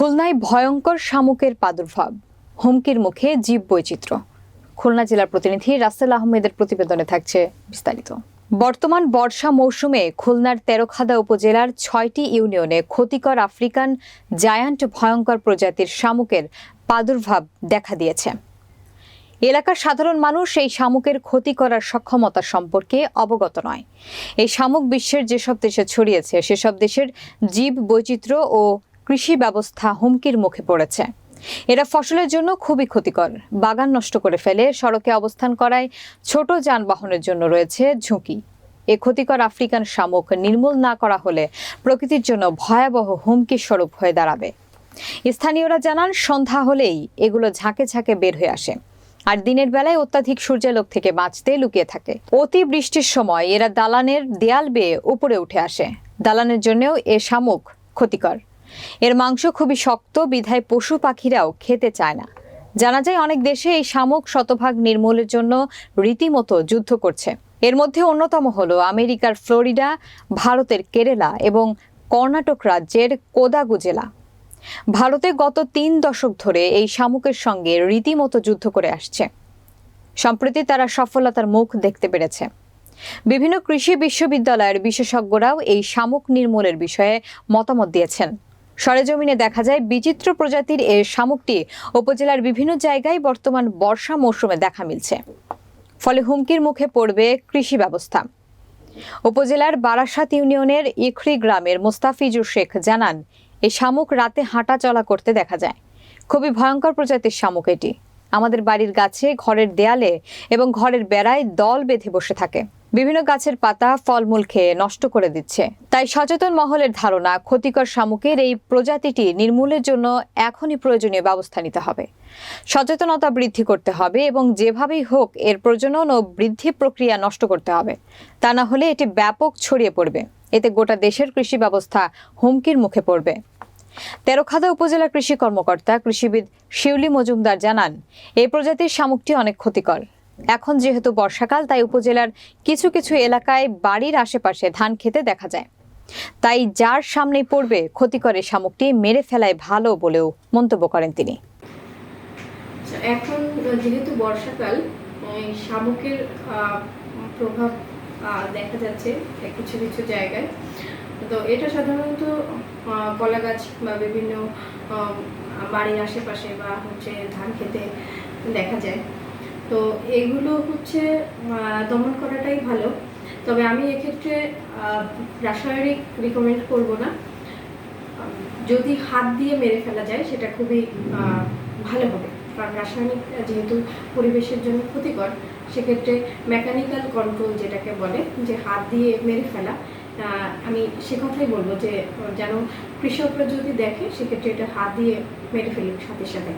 খুলনায় ভয়ঙ্কর শামুকের প্রাদুর্ভাব, হুমকির মুখে জীব বৈচিত্র্য। খুলনা জেলার প্রতিনিধি রাসেল আহমেদের প্রতিবেদনে থাকছে বিস্তারিত। বর্তমান বর্ষা মৌসুমে খুলনার তেরোখাদা উপজেলার ছয়টি ইউনিয়নে ক্ষতিকর আফ্রিকান জায়ান্ট ভয়ঙ্কর প্রজাতির শামুকের প্রাদুর্ভাব দেখা দিয়েছে। এলাকার সাধারণ মানুষ এই শামুকের ক্ষতি করার সক্ষমতা সম্পর্কে অবগত নয়। এই শামুক বিশ্বের যেসব দেশে ছড়িয়েছে, সেসব দেশের জীব বৈচিত্র্য ও কৃষি ব্যবস্থা হুমকির মুখে পড়েছে। এরা ফসলের জন্য খুবই ক্ষতিকর। বাগান নষ্ট করে ফেলে, সড়কে অবস্থান করায় ছোট যানবাহনের জন্য রয়েছে ঝুঁকি। এ ক্ষতিকর আফ্রিকান শামুক নির্মূল না করা হলে প্রকৃতির জন্য ভয়াবহ হুমকি স্বরূপ হয়ে দাঁড়াবে। স্থানীয়রা জানান, সন্ধ্যা হলেই এগুলো ঝাঁকে ঝাঁকে বের হয়ে আসে। আর দিনের বেলায় অত্যাধিক সূর্যালোক থেকে বাঁচতে লুকিয়ে থাকে। অতি বৃষ্টির সময় এরা দালানের দেয়াল বেয়ে উপরে উঠে আসে। দালানের জন্যও এ শামুক ক্ষতিকর। এর মাংস খুবই শক্ত, বিধায় পশু পাখিরাও খেতে চায় না। জানা যায় অনেক দেশে এই শামুক শতভাগ নির্মূলের জন্য রীতিমতো যুদ্ধ করছে। এর মধ্যে অন্যতম হলো আমেরিকার ফ্লোরিডা, ভারতের কেরালা এবং কর্ণাটক রাজ্যের কোদাগু জেলা। ভারতে গত তিন দশক ধরে এই শামুকের সঙ্গে রীতিমতো যুদ্ধ করে আসছে। সম্প্রতি তারা সফলতার মুখ দেখতে পেরেছে। বিভিন্ন কৃষি বিশ্ববিদ্যালয়ের বিশেষজ্ঞরাও এই শামুক নির্মূলের বিষয়ে মতামত দিয়েছেন। সরেজমিনে দেখা যায় বিচিত্র প্রজাতির এ শামুকটি। উপজেলার বিভিন্ন জায়গায় বর্তমান বর্ষা মৌসুমে দেখা মিলছে। ফলে হুমকির মুখে পড়বে কৃষি ব্যবস্থা। উপজেলার বারাসাত ইউনিয়নের ইখরি গ্রামের মোস্তাফিজুর শেখ জানান এই শামুক রাতে হাঁটা চলা করতে দেখা যায়। খুবই ভয়ঙ্কর প্রজাতির শামুক এটি। আমাদের বাড়ির গাছে, ঘরের দেয়ালে এবং ঘরের বেড়ায় দল বেঁধে বসে থাকে। বিভিন্ন গাছের পাতা ফলমূল খেয়ে নষ্ট করে দিচ্ছে। তাই সচেতন মহলের ধারণা, ক্ষতিকর শামুকের এই প্রজাতিটি নির্মূলের জন্য এখনই প্রয়োজনীয় ব্যবস্থা নিতে হবে। সচেতনতা বৃদ্ধি করতে হবে এবং যেভাবেই হোক এর প্রজনন ও বৃদ্ধি প্রক্রিয়া নষ্ট করতে হবে। তা না হলে এটি ব্যাপক ছড়িয়ে পড়বে। এতে গোটা দেশের কৃষি ব্যবস্থা হুমকির মুখে পড়বে। তেরোখাদা উপজেলা কৃষি কর্মকর্তা কৃষিবিদ শিউলি মজুমদার জানান, এই প্রজাতির শামুকটি অনেক ক্ষতিকর। এখন যেহেতু বর্ষাকাল তাই উপজেলার কিছু কিছু এলাকায় বাড়ির আশেপাশে ধান খেতে দেখা যায়। তাই যার সামনেই পড়বে ক্ষতিকর এই শামুকটি মেরে ফেলায় ভালো বলেও মন্তব্য করেন তিনি। আচ্ছা, এখন যেহেতু বর্ষাকাল শামুকের প্রভাব দেখা যাচ্ছে কিছু কিছু জায়গায়। তো এটা সাধারণত কলা গাছ বা বিভিন্ন বাড়ির আশেপাশে বা হচ্ছে ধান খেতে দেখা যায়। তো এগুলো হচ্ছে দমন করাটাই ভালো। তবে আমি এক্ষেত্রে রাসায়নিক রিকমেন্ড করব না। যদি হাত দিয়ে মেরে ফেলা যায়, সেটা খুবই ভালো হবে। কারণ রাসায়নিক যেহেতু পরিবেশের জন্য ক্ষতিকর, সেক্ষেত্রে মেকানিক্যাল কন্ট্রোল যেটাকে বলে, যে হাত দিয়ে মেরে ফেলা আমি সে কথাই বলব যে, যেন কৃষকরা যদি দেখে, সেক্ষেত্রে এটা হাত দিয়ে মেরে ফেলুক সাথে সাথে।